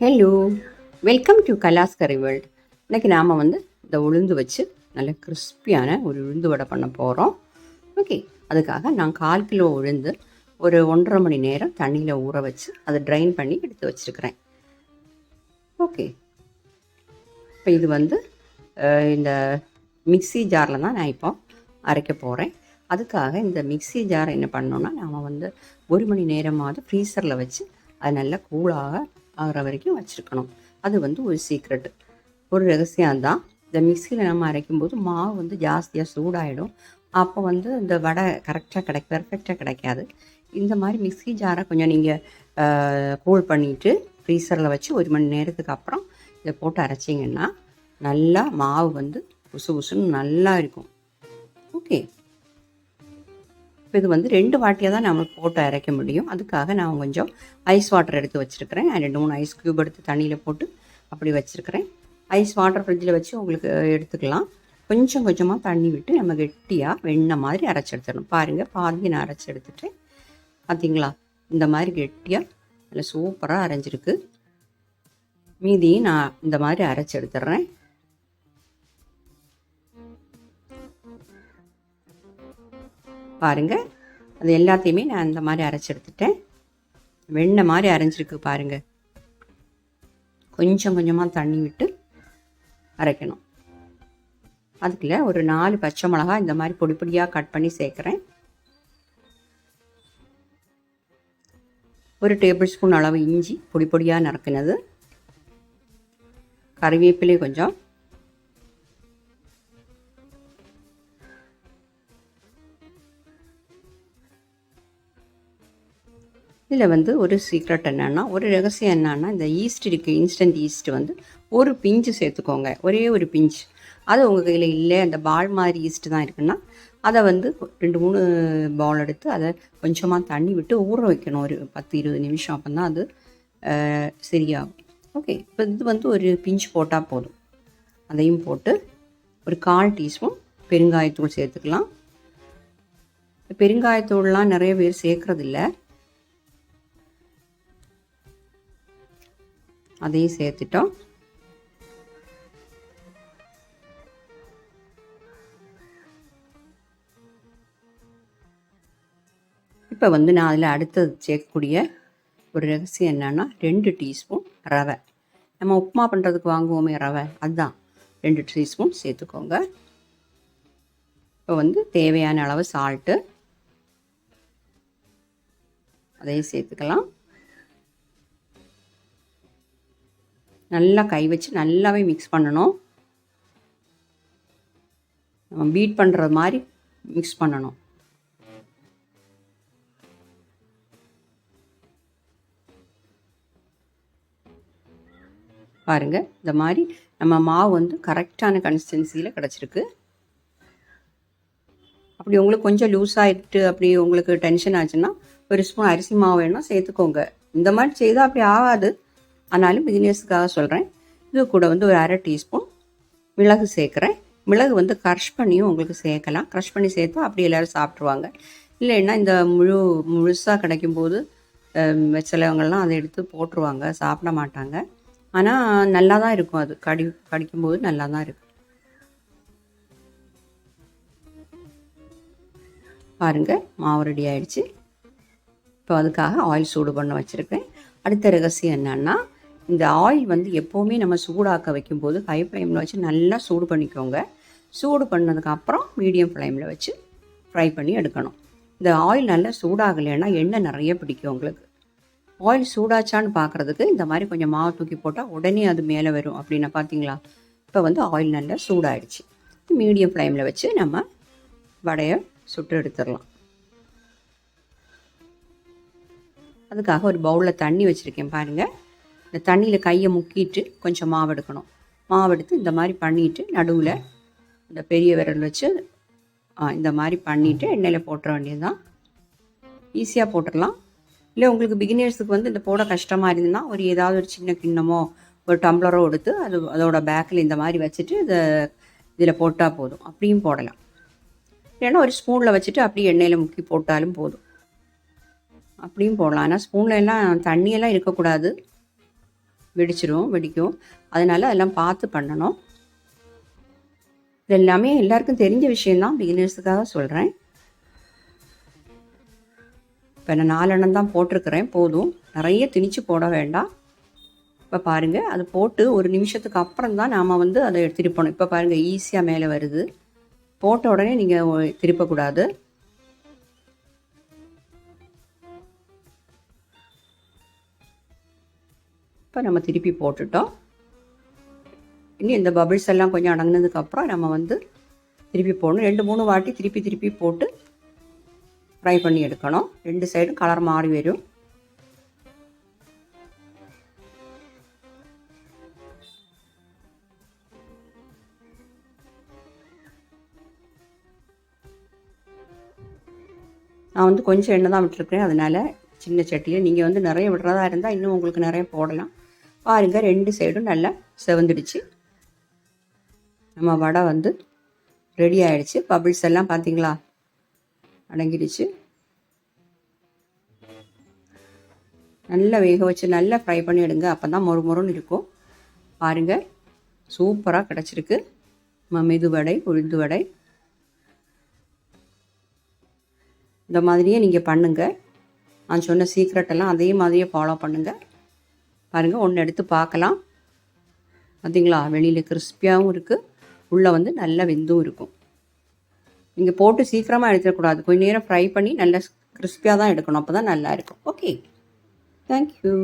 Hello welcome to கலாஸ்கரி world இன்றைக்கி நாம் வந்து இந்த உளுந்து வச்சு நல்ல கிறிஸ்பியான ஒரு உளுந்து வடை பண்ண போகிறோம் ஓகே அதுக்காக நான் கால் கிலோ உளுந்து ஒரு ஒன்றரை மணி நேரம் தண்ணியில் ஊற வச்சு அதை ட்ரைன் பண்ணி எடுத்து வச்சுருக்கிறேன். ஓகே இப்போ இது வந்து இந்த மிக்ஸி ஜாரில் தான் நான் இப்போ அரைக்க போகிறேன் அதுக்காக இந்த மிக்ஸி ஜார் என்ன பண்ணோன்னா நாம் வந்து ஒரு மணி நேரமாவது ஃப்ரீசரில் வச்சு அது நல்லா கூலாக ஆகிற வரைக்கும் வச்சுருக்கணும். அது வந்து ஒரு சீக்ரெட்டு ஒரு ரகசியம் தான். இந்த மிக்சியில் நம்ம அரைக்கும்போது மாவு வந்து ஜாஸ்தியாக சூடாயிடும். அப்போ வந்து இந்த வடை கரெக்டாக கிடைக்கும் பெர்ஃபெக்டாக கிடைக்காது. இந்த மாதிரி மிக்ஸி ஜாரை கொஞ்சம் நீங்கள் கூல் பண்ணிவிட்டு ஃப்ரீசரில் வச்சு ஒரு மணி நேரத்துக்கு அப்புறம் இதை போட்டு அரைச்சிங்கன்னா நல்லா மாவு வந்து உசு உசுன்னு நல்லா இருக்கும். ஓகே இப்போ இது வந்து ரெண்டு வாட்டியாக தான் நம்ம போட்டு அரைக்க முடியும். அதுக்காக நான் கொஞ்சம் ஐஸ் வாட்டர் எடுத்து வச்சுருக்கிறேன். ரெண்டு மூணு ஐஸ் க்யூப் எடுத்து தண்ணியில் போட்டு அப்படி வச்சுருக்கிறேன். ஐஸ் வாட்டர் ஃப்ரிட்ஜில் வச்சு உங்களுக்கு எடுத்துக்கலாம். கொஞ்சம் கொஞ்சமாக தண்ணி விட்டு நம்ம கெட்டியாக வெண்ணெய் மாதிரி அரைச்சி எடுத்துடணும். பாருங்கள் பாதி நான் அரைச்சி எடுத்துட்டேன். பார்த்தீங்களா இந்த மாதிரி கெட்டியாக நல்லா சூப்பராக அரைஞ்சிருக்கு. மீதியும் நான் இந்த மாதிரி அரைச்சி எடுத்துடுறேன். பாருங்கள் அது எல்லாத்தையுமே நான் இந்த மாதிரி அரைச்சி எடுத்துட்டேன். வெண்ணெய் மாதிரி அரைஞ்சிருக்கு பாருங்கள் கொஞ்சம் கொஞ்சமாக தண்ணி விட்டு அரைக்கணும். அதுக்குள்ள ஒரு நாலு பச்சை மிளகா இந்த மாதிரி பொடி பொடியாக கட் பண்ணி சேர்க்குறேன். ஒரு டேபிள் ஸ்பூன் அளவு இஞ்சி பொடி பொடியாக நறுக்கினது. கறிவேப்பிலை கொஞ்சம் இதில் வந்து ஒரு சீக்ரெட் என்னன்னா ஒரு ரகசியம் என்னன்னா இந்த ஈஸ்ட் இருக்குது இன்ஸ்டன்ட் ஈஸ்ட் வந்து ஒரு பிஞ்சு சேர்த்துக்கோங்க. ஒரே ஒரு பிஞ்சு அது உங்கள் கையில் இல்லை அந்த பால் மாதிரி ஈஸ்ட் தான் இருக்குன்னா அதை வந்து ரெண்டு மூணு பால் எடுத்து அதை கொஞ்சமாக தண்ணி விட்டு ஊற வைக்கணும். ஒரு பத்து இருபது நிமிஷம் அப்போ தான் அது சரியாகும். ஓகே இப்போ இது வந்து ஒரு பிஞ்சு போட்டால் போதும். அதையும் போட்டு ஒரு கால் டீஸ்பூன் பெருங்காயத்தூள் சேர்த்துக்கலாம். பெருங்காயத்தூள்லாம் நிறைய பேர் சேர்க்குறதில்ல. அதையும் சேர்த்துட்டோம். இப்போ வந்து நான் அதில் அடுத்தது சேர்க்கக்கூடிய ஒரு ரகசியம் என்னென்னா ரெண்டு டீஸ்பூன் ரவை. நம்ம உப்புமா பண்ணுறதுக்கு வாங்குவோமே ரவை அதுதான். ரெண்டு டீஸ்பூன் சேர்த்துக்கோங்க. இப்போ வந்து தேவையான அளவு சால்ட்டு அதையும் சேர்த்துக்கலாம். நல்லா கை வச்சு நல்லாவே மிக்ஸ் பண்ணணும். நம்ம பீட் பண்ணுறது மாதிரி மிக்ஸ் பண்ணணும். பாருங்க இந்த மாதிரி நம்ம மாவு வந்து கரெக்டான கன்சிஸ்டன்சியில் கிடச்சிருக்கு. அப்படி உங்களுக்கு கொஞ்சம் லூஸ் ஆகிட்டு அப்படி உங்களுக்கு டென்ஷன் ஆச்சுன்னா ஒரு ஸ்பூன் அரிசி மாவு வேணால் சேர்த்துக்கோங்க. இந்த மாதிரி செய்தால் அப்படி ஆகாது. ஆனாலும் பிகினியர்ஸுக்காக சொல்கிறேன் இது கூட வந்து ஒரு அரை டீஸ்பூன் மிளகு சேர்க்குறேன். மிளகு வந்து க்ரஷ் பண்ணியும் உங்களுக்கு சேர்க்கலாம். க்ரஷ் பண்ணி சேர்த்தா அப்படி எல்லோரும் சாப்பிட்ருவாங்க இல்லைன்னா இந்த முழு முழுசாக கிடைக்கும்போது சிலவங்கள்லாம் அதை எடுத்து போட்டுருவாங்க. சாப்பிட மாட்டாங்க. ஆனால் நல்லா தான் இருக்கும் அது. கடி கடிக்கும்போது நல்லா தான் இருக்கும் பாருங்க மாவு ரெடி ஆயிடுச்சு. இப்போ அதுக்காக ஆயில் சூடு பண்ண வச்சுருக்கேன். அடுத்த ரகசியம் என்னென்னா இந்த ஆயில் வந்து எப்போவுமே நம்ம சூடாக்க வைக்கும்போது ஹை ஃப்ளேமில் வச்சு நல்லா சூடு பண்ணிக்கோங்க. சூடு பண்ணதுக்கு அப்புறம் மீடியம் ஃப்ளேமில் வச்சு ஃப்ரை பண்ணி எடுக்கணும். இந்த ஆயில் நல்லா சூடாகலைன்னா எண்ணெய் நிறைய பிடிக்கும் உங்களுக்கு. ஆயில் சூடாச்சான்னு பார்க்குறதுக்கு இந்த மாதிரி கொஞ்சம் மாவு தூக்கி போட்டால் உடனே அது மேலே வரும் அப்படின்னு பார்த்தீங்களா இப்போ வந்து ஆயில் நல்லா சூடாயிடுச்சு. மீடியம் ஃப்ளேமில் வச்சு நம்ம வடையை சுட்டு எடுத்துடலாம். அதுக்காக ஒரு பவுலில் தண்ணி வச்சுருக்கேன் பாருங்கள் இந்த தண்ணியில் கையை முக்கிட்டு கொஞ்சம் மாவு எடுக்கணும். மாவு எடுத்து இந்த மாதிரி பண்ணிவிட்டு நடுவில் இந்த பெரிய விரல் வச்சு ஆ, இந்த மாதிரி பண்ணிவிட்டு எண்ணெயில் போட்டுற வேண்டியது தான் ஈஸியாக போட்டுடலாம் இல்லை உங்களுக்கு பிகினர்ஸுக்கு வந்து இந்த போட கஷ்டமாக இருந்ததுன்னா ஒரு ஏதாவது ஒரு சின்ன கிண்ணமோ ஒரு டம்ளரோ எடுத்து அது அதோட பேக்கில் இந்த மாதிரி வச்சுட்டு இதை இதில் போட்டால் போதும். அப்படியும் போடலாம். இல்லைன்னா ஒரு ஸ்பூனில் வச்சுட்டு அப்படியே எண்ணெயில் முக்கி போட்டாலும் போதும். அப்படியும் போடலாம். ஆனால் ஸ்பூனில் எல்லாம் தண்ணியெல்லாம் இருக்கக்கூடாது. வெடிச்சிரும் வெடிக்கும். அதனால் அதெல்லாம் பார்த்து பண்ணணும். இது எல்லாமே எல்லாருக்கும் தெரிஞ்ச விஷயந்தான் பிகினர்ஸுக்காக சொல்கிறேன் இப்போ நான் நாலெண்ணம் தான் போட்டிருக்கிறேன் போதும். நிறைய திணிச்சு போட வேண்டாம். இப்போ பாருங்கள் அது போட்டு ஒரு நிமிஷத்துக்கு அப்புறம் தான் நாம் வந்து அதை திருப்பணும். இப்போ பாருங்கள் ஈஸியாக மேலே வருது. போட்ட உடனே நீங்கள் திருப்பக்கூடாது. இப்போ நம்ம திருப்பி போட்டுட்டோம். இனி இந்த பபிள்ஸ் எல்லாம் கொஞ்சம் அடங்கினதுக்கப்புறம் நம்ம வந்து திருப்பி போடணும். ரெண்டு மூணு வாட்டி திருப்பி திருப்பி போட்டு ஃப்ரை பண்ணி எடுக்கணும். ரெண்டு சைடும் கலர் மாறி வரும். நான் வந்து கொஞ்சம் எண்ணெய் தான் விட்டுருக்கேன் அதனால் சின்ன சட்டியில் நீங்கள் வந்து நிறைய விடுறதா இருந்தால் இன்னும் உங்களுக்கு நிறைய போடலாம். பாருங்கள் ரெண்டு சைடும் நல்லா செவந்துடுச்சு. நம்ம வடை வந்து ரெடி ஆகிடுச்சு பபிள்ஸ் எல்லாம் பார்த்தீங்களா அடங்கிடுச்சு. நல்லா வேக வச்சு நல்லா ஃப்ரை பண்ணி எடுங்க. அப்போ தான் மொறு மொறுன்னு இருக்கும். பாருங்கள் சூப்பராக கிடச்சிருக்கு. மெது வடை உளுந்து வடை. இந்த மாதிரியே நீங்கள் பண்ணுங்கள் நான் சொன்ன சீக்ரெட்டெல்லாம் அதே மாதிரியே ஃபாலோ பண்ணுங்கள் பாருங்கள் ஒன்று எடுத்து பார்க்கலாம். பார்த்தீங்களா வெளியில் கிறிஸ்பியாகவும் இருக்குது உள்ளே வந்து நல்லா வெந்தும் இருக்கும். நீங்கள் போட்டு சீக்கிரமாக எடுத்துடக்கூடாது. கொஞ்சம் நேரம் ஃப்ரை பண்ணி நல்லா கிறிஸ்பியாக தான் எடுக்கணும். அப்போ தான் நல்லா இருக்கும். Okay thank you